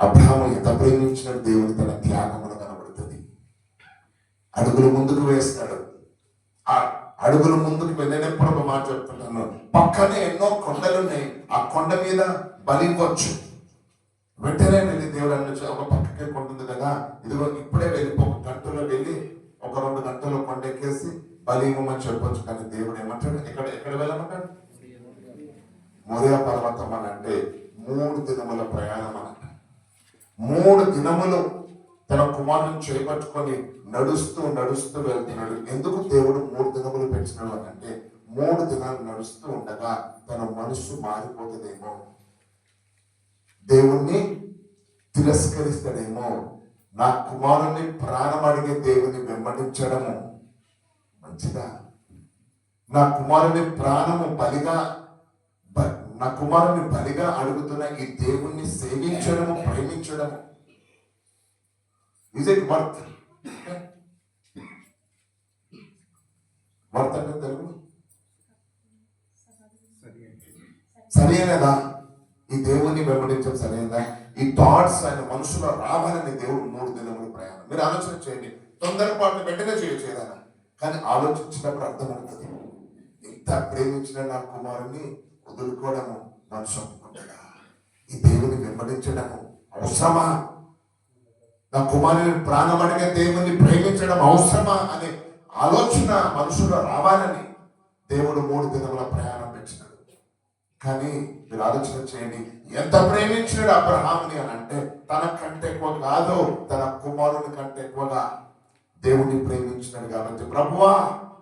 అబ్రహాము ఎంత ప్రేమించిన దేవుడు తన త్యాగములు కనబడుతుంది. అడుగులు ముందుకు వేస్తాడు. ఆ అడుగులు ముందుకు వెళ్ళినప్పుడు ఒక మాట చెప్తున్నాను. పక్కనే ఎన్నో కొండలున్నాయి. ఆ కొండ మీద బలి వెంటనే వెళ్ళి దేవుడు అన్న ఒక పక్కకే కొండ ఉంది కదా ఇదిగో ఇప్పుడే వెళ్ళి ఒక గంటలో వెళ్ళి ఒక రెండు గంటలు కొండ ఎక్కేసి బలి ఇవ్వమని చెప్పొచ్చు. కానీ దేవుడు ఏమంటాడు? ఎక్కడ ఎక్కడ వెళ్ళమంటాడు? మోరియా పర్వతం అని అంటే మూడు దినముల ప్రయాణం అని. మూడు దినములు తన కుమారుని చేపట్టుకొని నడుస్తూ నడుస్తూ వెళ్తున్నాడు. ఎందుకు దేవుడు మూడు దినములు పెంచినాడు అంటే మూడు దినాలు నడుస్తూ ఉండగా తన మనస్సు మారిపోతుందేమో. దేవుణ్ణి తిరస్కరిస్తాడేమో. నా కుమారుణ్ణి ప్రాణం అడిగే దేవుని వెంబడించడము మంచిదా? నా కుమారుని ప్రాణము బలిగా బ- నా కుమారుని బలిగా అడుగుతున్న ఈ దేవుణ్ణి సేవించడము ప్రేమించడము. ఇజ్ ఇట్ వర్త్ వర్త్ అంటే తెలుగు? సరైనదా ఈ దేవుణ్ణి వెంబడించడం సరైనదా ఈ థాట్స్ ఆయన మనసులో రావాలని దేవుడు మూడు దినములు ప్రయాణం. మీరు ఆలోచన చేయండి. తొందరపాటు వెంటనే చేయొచ్చు ఏదైనా. కానీ ఆలోచించినప్పుడు అర్థమవుతుంది. ఇంత ప్రేమించిన నా కుమారుని వదులుకోవడము మనసు ఈ దేవుని వెంబడించడము అవసరమా? నా కుమారుని ప్రాణం అడిగే దేవుని ప్రేమించడం అవసరమా అనే ఆలోచన మనుషులు రావాలని దేవుడు మూడు దినముల ప్రయాణం పెంచినాడు కానీ మీరు ఆలోచన చేయండి ఎంత ప్రేమించాడు అబ్రహాముని అని అంటే తన కంటే ఎక్కువ కాదు తన కుమారుని కంటే ఎక్కువగా దేవుణ్ణి ప్రేమించినాడు కాబట్టి ప్రభువా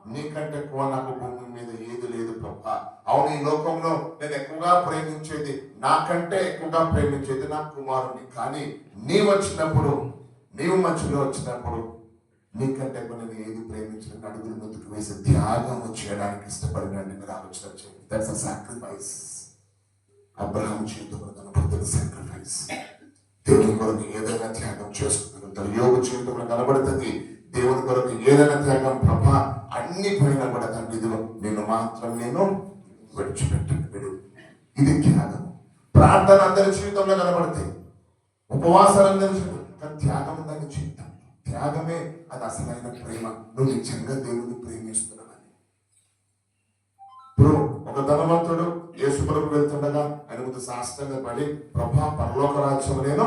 నీకంటే ఎక్కువ నాకు భూమి మీద ఏది లేదు ప్రభా. అవును ఈ లోకంలో నేను ఎక్కువగా ప్రేమించేది నాకంటే ఎక్కువగా ప్రేమించేది నా కుమారుని కానీ నీ వచ్చినప్పుడు నీవు మధ్యలో వచ్చినప్పుడు నీకంటే ఎక్కువ నేను ఏది ప్రేమించిన అడుగులు ముందుకు వేసి త్యాగం చేయడానికి ఇష్టపడిన మీరు ఆలోచన చేయండి. దట్స్ అ సాక్రిఫైస్ అబ్రహాం జీవితంలో సాక్రిఫైస్ దేవుని కొరకు ఏదైనా త్యాగం చేసుకుంటారు యోగ జీవితంలో కనబడుతుంది. దేవుని కొరకు ఏదైనా త్యాగం మాత్రం నేను విడిచిపెట్టండి. విడు ఇది త్యాగం ప్రార్థన అందరి జీవితంలో కనబడతాయి ఉపవాసాలు అందరి జీవితం కానీ త్యాగం దాని జీవితం. త్యాగమే అది అసలైన ప్రేమ. నువ్వు నిజంగా దేవుని ప్రేమిస్తున్నావని ఇప్పుడు ఒక ధనవంతుడు యేసుప్రభు వెళ్తుండగా ఆయన ముందు శాస్త్రంగా పడి ప్రభా పరలోక రాజ్యం నేను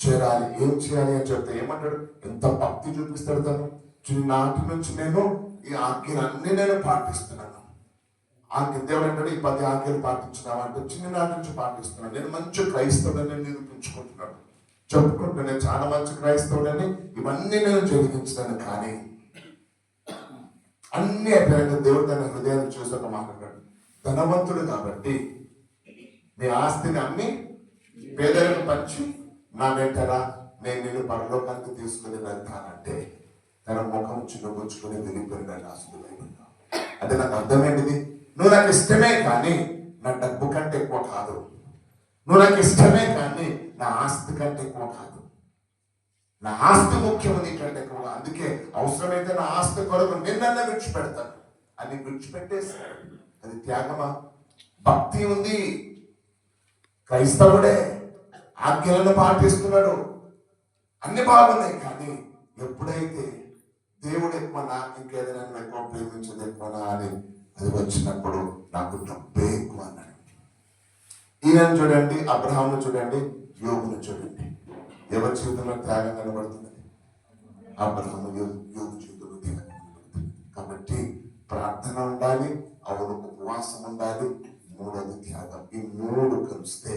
చేరాలి. ఏం చేయాలి? అని చెప్తే ఏమంటాడు? ఎంత భక్తి చూపిస్తాడు తను. చిన్ననాటి నుంచి నేను ఈ ఆజ్ఞలన్నీ నేను పాటిస్తున్నాను. ఆజ్ఞ దేవుడు ఈ పది ఆజ్ఞలు పాటించినావా? అంటే చిన్ననాటి నుంచి పాటిస్తున్నాను నేను మంచి క్రైస్తవుడని నిరూపించుకుంటున్నాను. చెప్పుకుంటున్నాను. నేను చాలా మంచి క్రైస్తవుడని. ఇవన్నీ నేను జరిగించినాను కానీ అన్ని అయిపోయాక దేవుడు తన హృదయాన్ని చూసాక మాట్లాడాడు ధనవంతుడు కాబట్టి నీ ఆస్తిని అమ్మి పేదలకు పంచి నా వెంటరా నేను నిన్ను పరలోకానికి తీసుకుని వెళ్తానంటే తన ముఖం చిన్నబుచ్చుకొని వెళ్ళిపోయినాడు ఆస్తులు అంటే నాకు అర్థమైంది. నువ్వు నాకు ఇష్టమే కానీ నా డబ్బు కంటే ఎక్కువ కాదు. నువ్వు నాకు ఇష్టమే కానీ నా ఆస్తి కంటే ఎక్కువ కాదు. నా ఆస్తి ముఖ్యం కంటే ఎక్కువ అందుకే అవసరమైతే నా ఆస్తి కొరకు నిన్న విడిచిపెడతాను. అని విడిచిపెట్టేస్తాడు అది త్యాగమా? భక్తి ఉంది. క్రైస్తవుడే ఆజ్ఞలను పాటిస్తున్నాడు. అన్ని బాగున్నాయి కానీ ఎప్పుడైతే దేవుడు ఎక్కువనా ఇంకేదైనా ఎక్కువ ప్రేమించదు ఎక్కువనా అని అది వచ్చినప్పుడు నాకు డబ్బే ఎక్కువ అన్నాడు. ఈయన చూడండి అబ్రహాంను చూడండి యోగును చూడండి. ఎవరి జీవితంలో త్యాగం కనబడుతుంది? అబ్రహం యోగు జీవితంలో త్యాగం కనబడుతుంది. కాబట్టి ప్రార్థన ఉండాలి అవును ఉపవాసం ఉండాలి మూడోది త్యాగం. ఈ మూడు కలిస్తే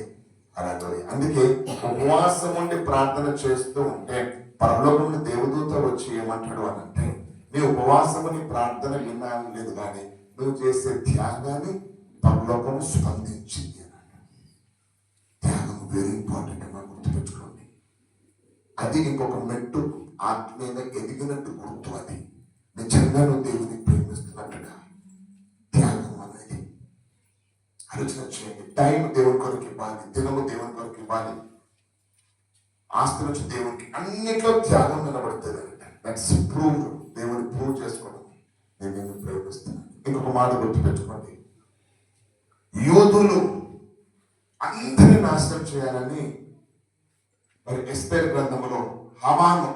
అలాగే అందుకే ఉపవాసం ఉండి ప్రార్థన చేస్తూ ఉంటే పరలోకం దేవదూత వచ్చి ఏమంటాడు అని అంటే నీ ఉపవాసముని ప్రార్థన విన్నాను లేదు కానీ నువ్వు చేసే త్యాగాన్ని పరలోకము స్పందించింది అన్నాడు. త్యాగం వెరీ ఇంపార్టెంట్ అని గుర్తుపెట్టుకోండి. అది ఇంకొక మెట్టు ఆత్మీయ ఎదిగినట్టు గుర్తు అది. నిజంగా నువ్వు దేవుని ప్రేమిస్తున్నట్టుగా త్యాగం అనేది. ఆలోచన చేయండి. టైం దేవుని కొరకు ఇవ్వాలి దినము దేవుని కొరకు ఇవ్వాలి. ఆస్తి నుంచి దేవునికి అన్నిట్లో త్యాగం కనబడుతుంది దట్స్ ప్రూవ్ దేవుని ప్రూవ్ చేసుకోవడం. నేను నిన్ను ప్రేమిస్తున్నాను. ఇంకొక మాట గుర్తుపెట్టుకోండి. యోధులు అందరిని నాశనం చేయాలని మరి ఎస్పేర్ గ్రంథంలో హమాను